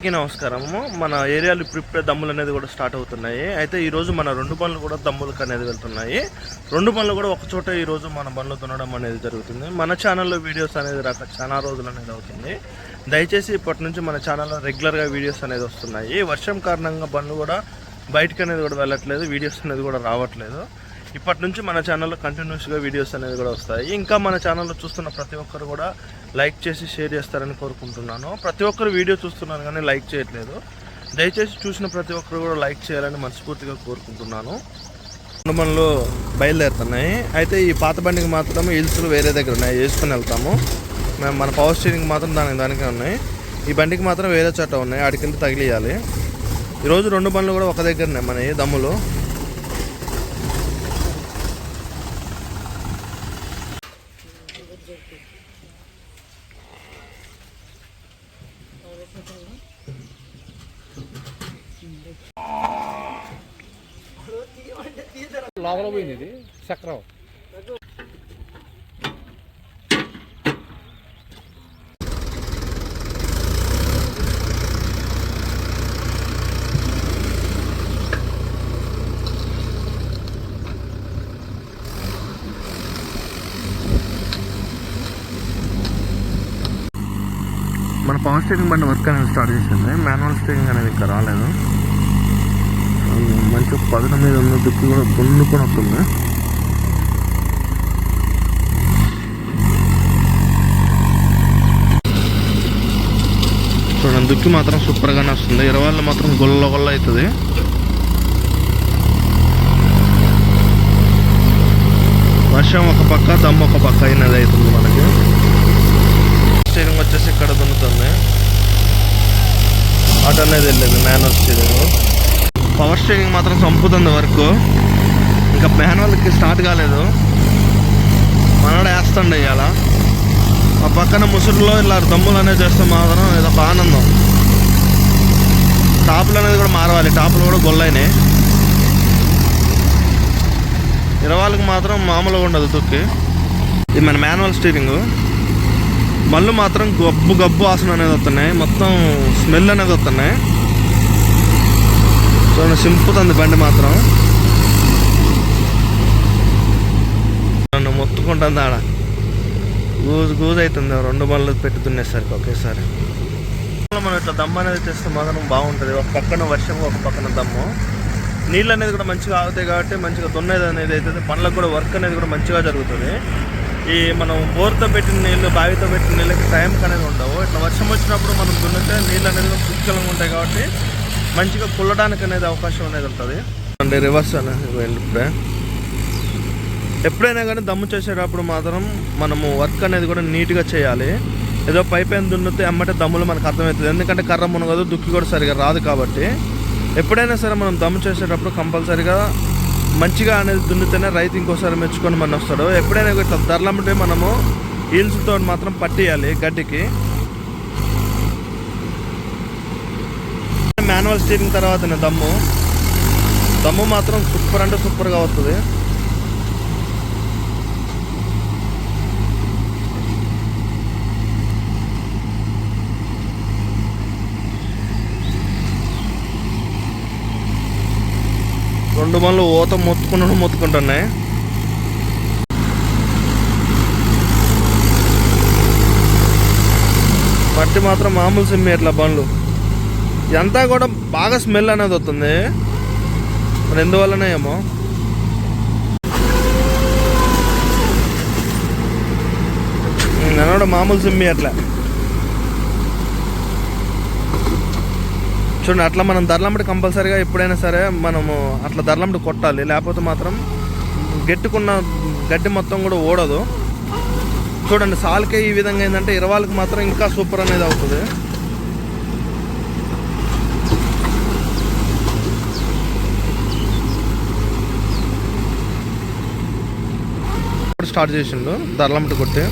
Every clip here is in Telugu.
అందరికీ నమస్కారము. మన ఏరియాలో ఇప్పుడిప్పుడే దమ్ములు అనేది కూడా స్టార్ట్ అవుతున్నాయి. అయితే ఈరోజు మన రెండు బండ్లు కూడా దమ్ములకు అనేది వెళ్తున్నాయి. రెండు బండ్లు కూడా ఒక చోట ఈరోజు మన బండ్లు దున్నడం అనేది జరుగుతుంది. మన ఛానల్లో వీడియోస్ అనేది రాక చాలా రోజులు అనేది అవుతుంది. దయచేసి ఇప్పటి నుంచి మన ఛానల్లో రెగ్యులర్గా వీడియోస్ అనేది వస్తున్నాయి. వర్షం కారణంగా బండ్లు కూడా బయటకు అనేది కూడా వెళ్ళట్లేదు. వీడియోస్ అనేది కూడా రావట్లేదు. ఇప్పటి నుంచి మన ఛానల్లో కంటిన్యూస్గా వీడియోస్ అనేది కూడా వస్తాయి. ఇంకా మన ఛానల్లో చూస్తున్న ప్రతి ఒక్కరు కూడా లైక్ చేసి షేర్ చేస్తారని కోరుకుంటున్నాను. ప్రతి ఒక్కరు వీడియో చూస్తున్నారు కానీ లైక్ చేయట్లేదు. దయచేసి చూసిన ప్రతి ఒక్కరు కూడా లైక్ చేయాలని మనస్ఫూర్తిగా కోరుకుంటున్నాను. మనలో బయలుదేరుతున్నాయి. అయితే ఈ పాత బండికి మాత్రం హిల్స్లు వేరే దగ్గర ఉన్నాయి. వేసుకొని వెళ్తాము. మేము మన పవర్ స్టీరింగ్ మాత్రం దానికి దానికే ఉన్నాయి. ఈ బండికి మాత్రం వేరే చోట ఉన్నాయి. అడికింత తగిలియాలి. ఈరోజు రెండు బండ్లు కూడా ఒక దగ్గర ఉన్నాయి మన దమ్ములు. లోపల పోయింది ఇది. చక్రం. మన పవర్ స్టీరింగ్ బండి వర్క్ అనేది స్టార్ట్ చేసింది. మాన్యువల్ స్టీరింగ్ అనేది ఇంకా రాలేదు. ఇంకా పదన మీద ఉన్న దుక్కి కూడా దున్నుకొని వస్తుంది. చూడండి దుక్కి మాత్రం సూపర్గానే వస్తుంది. ఇరవాళ్ళు మాత్రం గొల్ల గొల్ల అవుతుంది. వర్షం ఒక పక్క దమ్ము ఒక పక్క అయినది అవుతుంది మనకి. స్టీరింగ్ వచ్చేసి ఇక్కడ దున్నుతుంది. అటు అనేది వెళ్ళేది మ్యాన్ స్టీరింగ్. పవర్ స్టీరింగ్ మాత్రం చంపుతుంది వర్క్. ఇంకా మాన్యువల్కి స్టార్ట్ కాలేదు. మనోడు వేస్తుండే ఇవాళ ఆ పక్కన ముసురులో ఇలా దమ్ములు అనేది చేస్తే మాత్రం ఏదో ఒక ఆనందం. టాపులు అనేది కూడా మారవాలి. టాపులు కూడా గొల్లైనాయి. ఇరవాళ్ళకి మాత్రం మామూలుగా ఉండదు తొక్కి. ఇది మన మాన్యువల్ స్టీరింగు. మళ్ళీ మాత్రం గబ్బు గబ్బు వాసన అనేది వస్తున్నాయి. మొత్తం స్మెల్ అనేది వస్తున్నాయి. చూడండి సింపుతుంది బండి మాత్రం. నన్ను మొత్తుకుంటుంది ఆడ. గూజు గూజు అవుతుంది రెండు బండ్లు పెట్టి దున్నేసరికి ఒకేసారి. మనం ఇట్లా దమ్ము అనేది చేస్తే మాత్రం బాగుంటుంది. ఒక పక్కన వర్షం ఒక పక్కన దమ్ము. నీళ్ళు అనేది కూడా మంచిగా ఆగుతాయి కాబట్టి మంచిగా దున్నేది అనేది అవుతుంది పండ్లకు కూడా వర్క్ అనేది కూడా మంచిగా జరుగుతుంది. ఈ మనం బోర్తో పెట్టిన నీళ్ళు బావితో పెట్టిన నీళ్ళకి టైంకి అనేది ఉండవు. ఇట్లా వర్షం వచ్చినప్పుడు మనం దున్నితే నీళ్ళు అనేది కూడా పుష్కలంగా ఉంటాయి కాబట్టి మంచిగా కుల్లడానికి అనేది అవకాశం అనేది ఉంటుంది. అంటే రివర్స్ అనేది వెళ్ళి ఇప్పుడే. ఎప్పుడైనా కానీ దమ్ము చేసేటప్పుడు మాత్రం మనము వర్క్ అనేది కూడా నీట్గా చేయాలి. ఏదో పైపైన దున్నితే అమ్మటే దమ్ములు మనకు అర్థమవుతుంది. ఎందుకంటే కర్ర మునగదు దుక్కి కూడా సరిగా రాదు కాబట్టి. ఎప్పుడైనా సరే మనం దమ్ము చేసేటప్పుడు కంపల్సరిగా మంచిగా అనేది దున్నితేనే రైతు ఇంకోసారి మెచ్చుకొని మన వస్తాడు ఎప్పుడైనా ఇట్లా ధరలమ్మంటే మనము హీల్స్తో మాత్రం పట్టేయాలి గడ్డికి. మాన్యువల్ స్టీరింగ్ తర్వాత దమ్ము. దమ్ము మాత్రం సూపర్ అంటే సూపర్గా వస్తుంది. రెండు మనలు ఊత మొత్తుకున్నాడు మొత్తుకుంటున్నాయి. మట్టి మాత్రం మామూలు సిమ్మి ఇట్లా బండ్లు. ఇదంతా కూడా బాగా స్మెల్ అనేది వస్తుంది. మరి ఎందువల్లనే ఏమో నేను మామూలు సిమ్మి అట్లా. చూడండి అట్లా మనం ధరలంబడి కంపల్సరీగా ఎప్పుడైనా సరే మనము అట్లా ధరలంబడి కొట్టాలి. లేకపోతే మాత్రం గట్టుకున్న గడ్డి మొత్తం కూడా ఓడదు చూడండి సాల్కే ఈ విధంగా ఏంటంటే ఇరవాళ్ళకి మాత్రం ఇంకా సూపర్ అనేది అవుతుంది. స్టార్ట్ చేసిండు ధరలంబడి కొట్టి.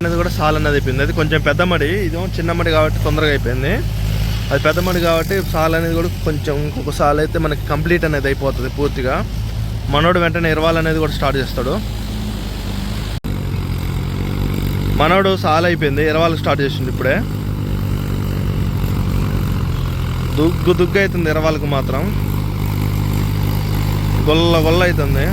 అనేది కూడా సాల్ అనేది అయిపోయింది. అది కొంచెం పెద్ద మడి ఇదేమో చిన్న మడి కాబట్టి తొందరగా అయిపోయింది. అది పెద్ద మడి కాబట్టి సాల్ అనేది కూడా కొంచెం ఇంకొక సాల్ అయితే మనకి కంప్లీట్ అనేది అయిపోతుంది పూర్తిగా. మనోడు వెంటనే ఇరవాలనేది కూడా స్టార్ట్ చేస్తాడు. మనోడు సాల్ అయిపోయింది ఇరవాలు స్టార్ట్ చేసిండు ఇప్పుడే. దుగ్గు దుగ్గు అవుతుంది ఇరవాలకు మాత్రం. గొల్ల గొల్ల అవుతుంది.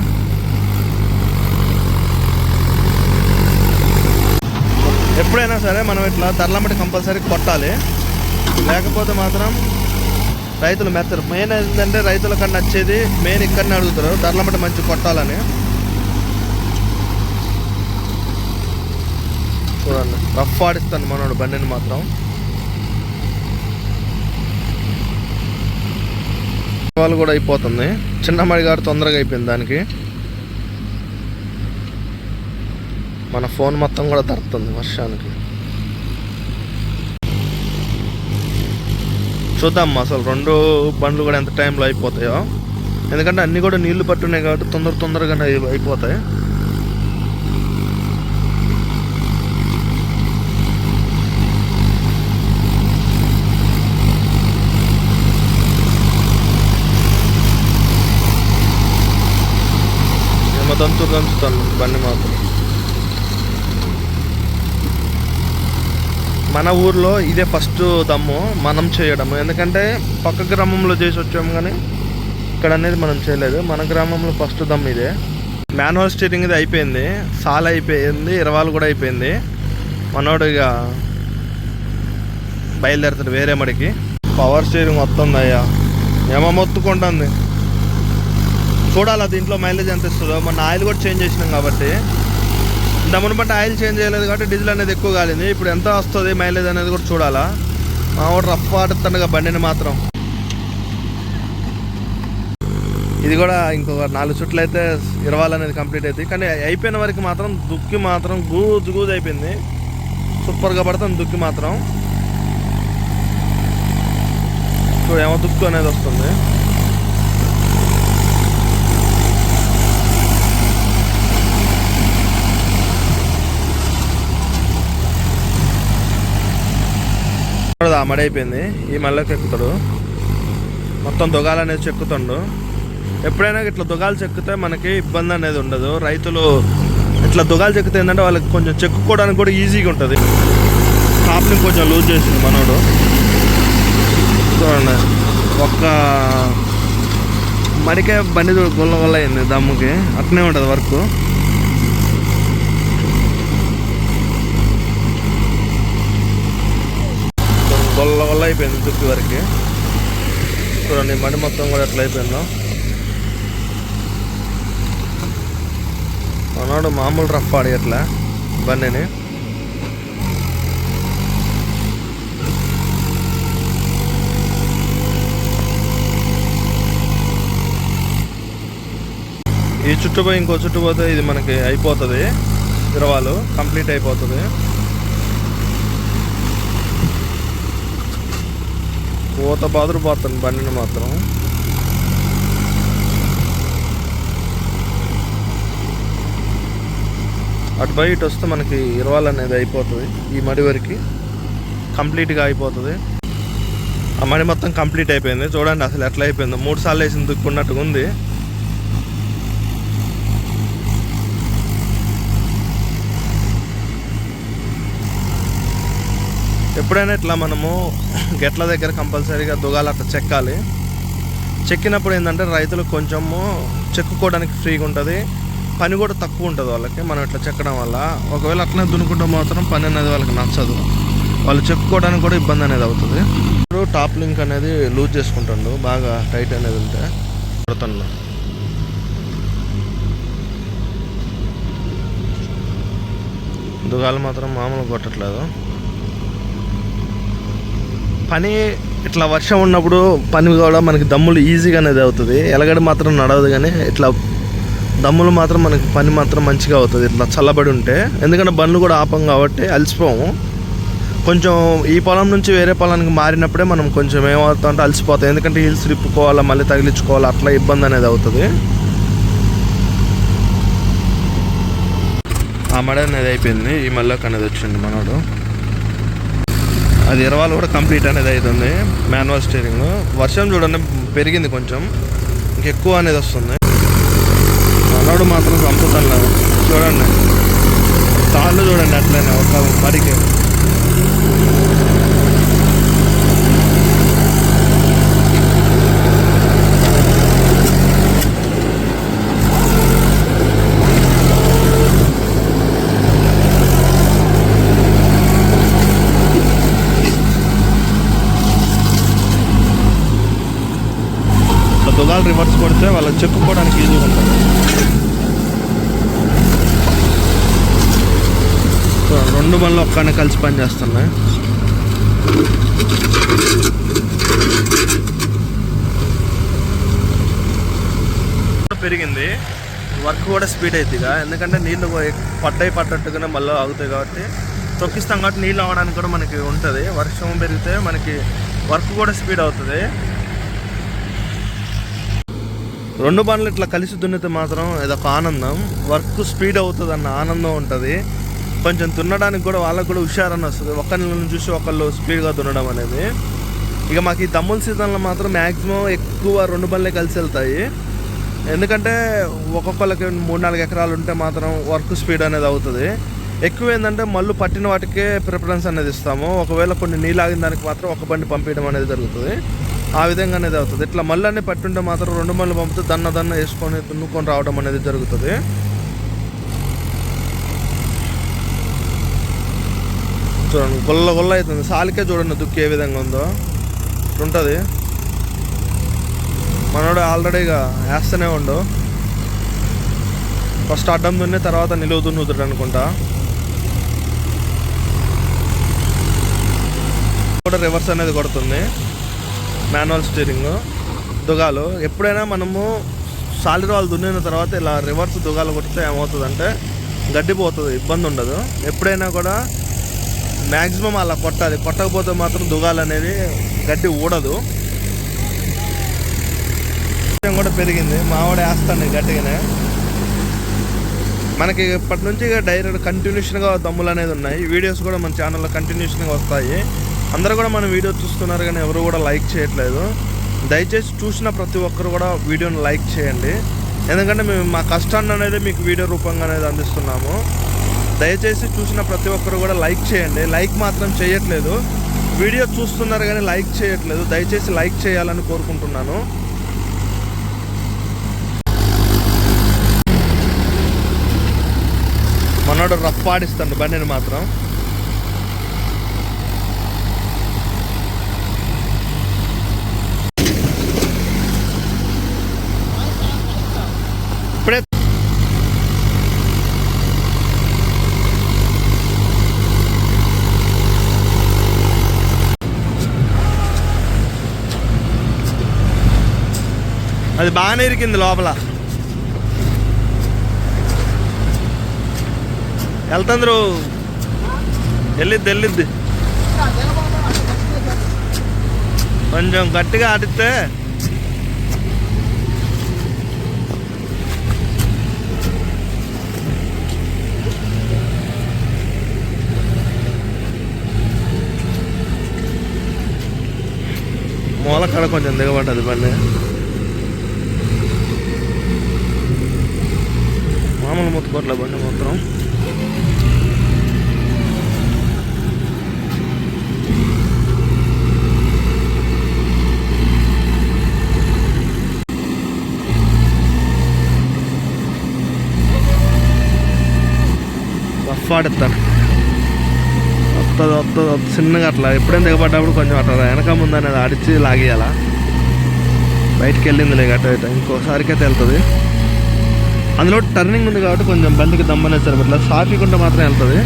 ఎప్పుడైనా సరే మనం ఇట్లా తర్లమటి కంపల్సరీ కొట్టాలి. లేకపోతే మాత్రం రైతులు మెత్తరు. మెయిన్ ఏంటంటే రైతుల కన్నా నచ్చేది మెయిన్ ఇక్కడనే అడుగుతారు. తర్లమటి మంచి కొట్టాలని. చూడండి. రఫ్ ఆడిస్తాను మనోడు బండిని మాత్రం. వాళ్ళు కూడా అయిపోతుంది. చిన్నమ్మడి గారు తొందరగా అయిపోయింది దానికి. మన ఫోన్ మొత్తం కూడా తడుతుంది వర్షానికి. చూద్దాం అసలు రెండు బండ్లు కూడా ఎంత టైంలో అయిపోతాయో. ఎందుకంటే అన్నీ కూడా నీళ్ళు పట్టున్నాయి కాబట్టి తొందర తొందరగా అయిపోతాయి. ఏమో దంతు దంచుతాను బండి మాత్రం మన ఊర్లో ఇదే ఫస్ట్ దమ్ము మనం చేయడం ఎందుకంటే పక్క గ్రామంలో చేసి వచ్చాము కానీ ఇక్కడ అనేది మనం చేయలేదు. మన గ్రామంలో ఫస్ట్ దమ్ ఇదే. మాన్యువల్ స్టీరింగ్ ఇది అయిపోయింది. సాల్ అయిపోయింది ఇరవాలు కూడా అయిపోయింది. మనోడు ఇక బయలుదేరుతాడు వేరే మడికి. పవర్ స్టీరింగ్ వస్తుంది అయ్యా ఏమో మొత్తుకుంటుంది. చూడాలి దీంట్లో మైలేజ్ ఎంత ఇస్తుందో? మన ఆయిల్ కూడా చేంజ్ చేసినాం కాబట్టి. దమ్మును బట్టి ఆయిల్ చేంజ్ చేయలేదు కాబట్టి డీజిల్ అనేది ఎక్కువ కాలింది. ఇప్పుడు ఎంత వస్తుంది మైలేజ్ అనేది కూడా చూడాలా? మా వాడు రఫ్ ఆడుతుండగా బండిని మాత్రం. ఇది కూడా ఇంకొక నాలుగు చుట్లు అయితే ఇరవాలి అనేది కంప్లీట్ అవుతుంది కానీ అయిపోయిన వరకు మాత్రం దుక్కి మాత్రం గూజు గూజు అయిపోయింది. సూపర్గా పడుతుంది దుక్కి మాత్రం. చూడు ఏమో దుక్కు అనేది వస్తుంది. అమడైపోయింది ఈ మళ్ళీకి ఎక్కుతాడు. మొత్తం దొగాలు అనేది చెక్కుతుండు. ఎప్పుడైనా ఇట్లా దొగాలు చెక్కితే మనకి ఇబ్బంది అనేది ఉండదు. రైతులు ఇట్లా దొగాలు చెక్కితే ఏంటంటే వాళ్ళకి కొంచెం చెక్కుకోవడానికి కూడా ఈజీగా ఉంటుంది. టాప్ని కొంచెం లూజ్ చేసింది మనోడు. చూడండి. ఒక్క మడికే బండి గుల్ల గుల్ల అయింది. దమ్ముకి. అట్నే ఉంటుంది వర్క్ గొల్ల గొల్ల అయిపోయింది దుక్కి వరకు. చూడండి మడి మొత్తం కూడా ఎట్లా అయిపోయిందో. మనోడు మామూలు రఫ్ ఆడి ఎట్లా బండిని. ఈ చుట్టుపోయి ఇంకో చుట్టుపోతే ఇది మనకి అయిపోతుంది. ఇరవాలు కంప్లీట్ అయిపోతుంది. పూత బాదురు పోతుంది బండిని మాత్రం. అటు బయట వస్తే మనకి ఇరవాలు అనేది అయిపోతుంది. ఈ మడి వరకు కంప్లీట్గా అయిపోతుంది. ఆ మడి మొత్తం కంప్లీట్ అయిపోయింది. చూడండి అసలు ఎట్లా అయిపోయిందో. మూడు సార్లు వేసిన దుక్కున్నట్టుగా ఉంది ఎప్పుడైనా ఇట్లా మనము గెట్ల దగ్గర కంపల్సరీగా దుగాలు అట్లా చెక్కాలి. చెక్కినప్పుడు ఏంటంటే రైతులకు కొంచెము చెక్కుకోవడానికి ఫ్రీగా ఉంటుంది. పని కూడా తక్కువ ఉంటుంది వాళ్ళకి మనం ఇట్లా చెక్కడం వల్ల. ఒకవేళ అట్లనే దున్నుకుంటే మాత్రం పని అనేది వాళ్ళకి నచ్చదు. వాళ్ళు చెప్పుకోవడానికి కూడా ఇబ్బంది అనేది అవుతుంది. ఇప్పుడు టాప్ లింక్ అనేది లూజ్ చేసుకుంటాడు బాగా టైట్ అనేది ఉంటే. కొడుతున్నాడు దుగాలు మాత్రం మామూలు కొట్టట్లేదు. పని ఇట్లా వర్షం ఉన్నప్పుడు పని కూడా మనకి దమ్ములు ఈజీగా అనేది అవుతుంది. ఎలగడ మాత్రం నడవదు కానీ ఇట్లా దమ్ములు మాత్రం మనకి పని మాత్రం మంచిగా అవుతుంది. ఇట్లా చల్లబడి ఉంటే. ఎందుకంటే బండ్లు కూడా ఆపం కాబట్టి అలసిపోము. కొంచెం ఈ పొలం నుంచి వేరే పొలానికి మారినప్పుడే మనం కొంచెం ఏమవుతాం అంటే అలసిపోతాం. ఎందుకంటే హీల్స్ రిప్పుకోవాలా మళ్ళీ తగిలించుకోవాలా అట్లా ఇబ్బంది అనేది అవుతుంది. ఆ మడ అనేది అయిపోయింది. ఈ మళ్ళీ అనేది వచ్చింది మనోడు. అది ఇరవాలు కూడా కంప్లీట్ అనేది అవుతుంది మాన్యువల్ స్టీరింగ్ వర్షం చూడండి పెరిగింది కొంచెం. ఇంకెక్కువ అనేది వస్తుంది. మనోడు మాత్రం చంపుతాను చూడండి. తాలు చూడండి అట్లనే ఒక మరికి ఇట్లా రివర్స్ కొడితే వాళ్ళకి చెక్కుకోవడానికి ఈజీగా ఉంటుంది. సో రెండు బండ్లు ఒక్కనే కలిసి పని చేస్తున్నాయి. పెరిగింది. వర్క్ కూడా స్పీడ్ అవుతుందిగా ఎందుకంటే నీళ్ళు పడ్డాయి పడ్డట్టుగానే మళ్ళీ ఆగుతాయి కాబట్టి. తొక్కిస్తాం కాబట్టి నీళ్ళు అవ్వడానికి కూడా మనకి ఉంటుంది. వర్షం పెరిగితే మనకి వర్క్ కూడా స్పీడ్ అవుతుంది. రెండు బండ్లు ఇట్లా కలిసి దున్నితే మాత్రం ఇదొక ఆనందం. వర్క్ స్పీడ్ అవుతుంది అన్న ఆనందం ఉంటుంది. కొంచెం దున్నడానికి కూడా వాళ్ళకు కూడా హుషారని వస్తుంది. ఒకరిని చూసి ఒకళ్ళు స్పీడ్గా దున్నడం అనేది. ఇక మాకు ఈ తమ్ముల సీజన్లో మాత్రం మ్యాక్సిమం ఎక్కువ రెండు బండ్లే కలిసి వెళ్తాయి. ఎందుకంటే ఒక్కొక్కరికి మూడు నాలుగు ఎకరాలు ఉంటే మాత్రం వర్క్ స్పీడ్ అనేది అవుతుంది. ఎక్కువ ఏంటంటే మళ్ళీ పట్టిన వాటికే ప్రిఫరెన్స్ అనేది ఇస్తాము. ఒకవేళ కొన్ని నీళ్ళు ఆగిన దానికి మాత్రం ఒక బండి పంపించడం అనేది జరుగుతుంది. ఆ విధంగా అనేది అవుతుంది ఇట్లా మళ్ళీ పట్టుంటే మాత్రం రెండు మళ్ళీ పంపితే దన్న దన్న వేసుకొని దున్నుకొని రావడం అనేది జరుగుతుంది. చూడండి గొల్ల గొల్ల అవుతుంది. సాలికే చూడండి దుక్కి ఏ విధంగా ఉందో. ఉంటుంది మనోడు ఆల్రెడీగా వేస్తూనే ఉండు. ఫస్ట్ అడ్డం దున్నే తర్వాత నిలువు దున్నుతాడు అనుకుంటా. కూడా రివర్స్ అనేది కొడుతుంది. మాన్యువల్ స్టీరింగ్ దుగాలు. ఎప్పుడైనా మనము సాలి రాళ్ళు దున్నిన తర్వాత ఇలా రివర్స్ దుగాలు కొడితే ఏమవుతుందంటే గడ్డి పోతుంది ఇబ్బంది ఉండదు. ఎప్పుడైనా కూడా మ్యాక్సిమం అలా కొట్టాలి. కొట్టకపోతే మాత్రం దుగాలు అనేది గడ్డి ఊడదు. కూడా పెరిగింది. మావాడు వేస్తాను గట్టిగానే. మనకి ఇప్పటి నుంచి ఇక డైరెక్ట్ కంటిన్యూషన్గా దమ్ములు అనేది ఉన్నాయి. వీడియోస్ కూడా మన ఛానల్లో కంటిన్యూషన్గా వస్తాయి. అందరూ కూడా మన వీడియో చూస్తున్నారు కానీ ఎవరు కూడా లైక్ చేయట్లేదు. దయచేసి చూసిన ప్రతి ఒక్కరు కూడా వీడియోని లైక్ చేయండి. ఎందుకంటే మేము మా కష్టాన్ని అనేది మీకు వీడియో రూపంగా అనేది అందిస్తున్నాము. దయచేసి చూసిన ప్రతి ఒక్కరు కూడా లైక్ చేయండి. లైక్ మాత్రం చేయట్లేదు. వీడియో చూస్తున్నారు కానీ లైక్ చేయట్లేదు. దయచేసి లైక్ చేయాలని కోరుకుంటున్నాను. మనోడు రఫ్ ఆడిస్తాడు బండిని మాత్రం. అది బాగానే ఇరికింది లోపల. వెళ్తుందరు. వెళ్ళిద్ది వెళ్ళిద్ది. కొంచెం గట్టిగా ఆడితే మూలకాడ కొంచెం దిగబడ్డది బండి. మామూలు ముత్తుకోట్ల బండి మొత్తం రఫ్ వస్తుంది వస్తుంది వస్తుంది చిన్నగా అట్లా. ఎప్పుడైనా దిగబడ్డప్పుడు కొంచెం అట్లా వెనక ముందు అనేది అడిచి లాగేయాల? బయటికి వెళ్ళింది లేక అటు ఇటు ఇంకోసారికి అయితే వెళ్తుంది. అందులో టర్నింగ్ ఉంది కాబట్టి కొంచెం బండికి దమ్మనేది సరిపట్ల సాఫీ ఉంటే మాత్రం వెళ్తుంది.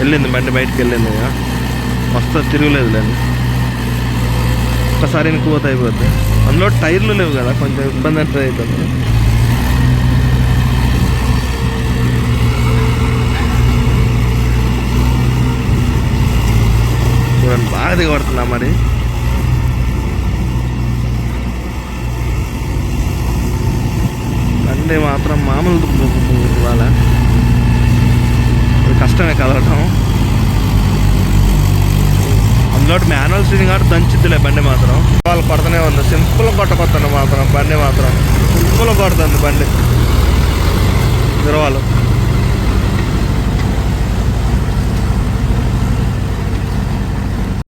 వెళ్ళింది బండి బయటికి వెళ్ళింది ఇక మస్తు తిరగలేదు లేదు ఒక్కసారి ఇంకోతే అయిపోద్ది. అందులో టైర్లు లేవు కదా కొంచెం ఇబ్బంది అంటే అవుతుంది చూడండి బాగా దిగబడుతున్నా మరి? బండి మాత్రం మామూలు ఇవాళ కష్టమే కదలటం. అందులో మాన్యువల్ స్టీరింగ్ కాబట్టి దంచిద్దిలే బండి మాత్రం. వాళ్ళు కొడతనే ఉంది. సింపుల్ కొట్టకొస్తాను మాత్రం బండి మాత్రం. సింపుల్ కొడుతుంది బండి. ఇరవాలు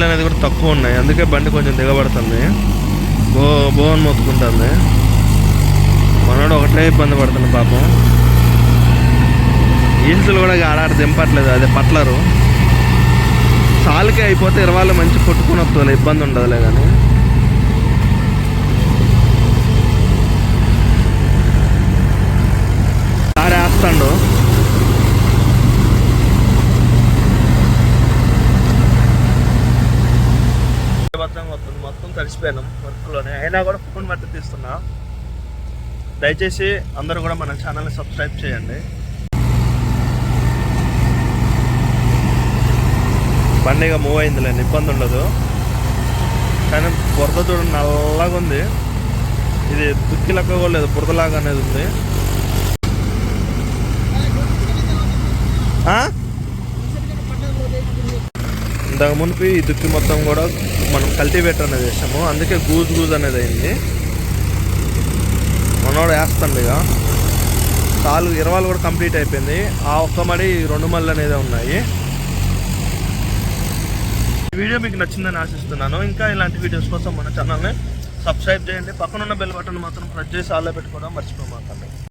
అనేది కూడా తక్కువ ఉన్నాయి. అందుకే బండి కొంచెం దిగబడుతుంది. బో బోన్ మొత్తుకుంటుంది మనోడు ఒకటే ఇబ్బంది పడుతుంది పాపం. ఈల్సులు కూడా ఆడాడు దింపట్లేదు. అదే పట్లరు. చాలుకే అయిపోతే ఇరవాళ్ళు మంచి కొట్టుకుని వస్తుంది ఇబ్బంది ఉండదులే కానీ వేస్తాడు బద్ధంగా వస్తుంది మొత్తం తడిసిపోయాను వర్క్లోనే అయినా కూడా ఫోన్ మట్టి తీస్తున్నా. దయచేసి అందరూ కూడా మన ఛానల్ని సబ్స్క్రైబ్ చేయండి. బండిగా మూవ్ అయిందిలేండి ఇబ్బంది ఉండదు. కానీ బురద చూడండి నల్లగా ఉంది. ఇది దుక్కి లెక్క కూడా లేదు బురదలాగా అనేది ఉంది. ఆ? ఇంతకు మునిపి ఈ దుక్కి మొత్తం కూడా మనం కల్టివేటర్ అనేది వేసాము. అందుకే గూజ్ గూజ్ అనేది అయింది. మనోడు వేస్తుంది ఇక. సాలు ఇరవాలు కూడా కంప్లీట్ అయిపోయింది. ఆ ఒక్క మడి రెండు మళ్ళీ అనేది ఉన్నాయి. వీడియో మీకు నచ్చిందని ఆశిస్తున్నాను. ఇంకా ఇలాంటి వీడియోస్ కోసం మన ఛానల్ని సబ్స్క్రైబ్ చేయండి. పక్కనున్న బెల్ బటన్ మాత్రం ప్రెస్ చేసి ఆల్లో పెట్టుకోవడం మర్చిపోమాకండి.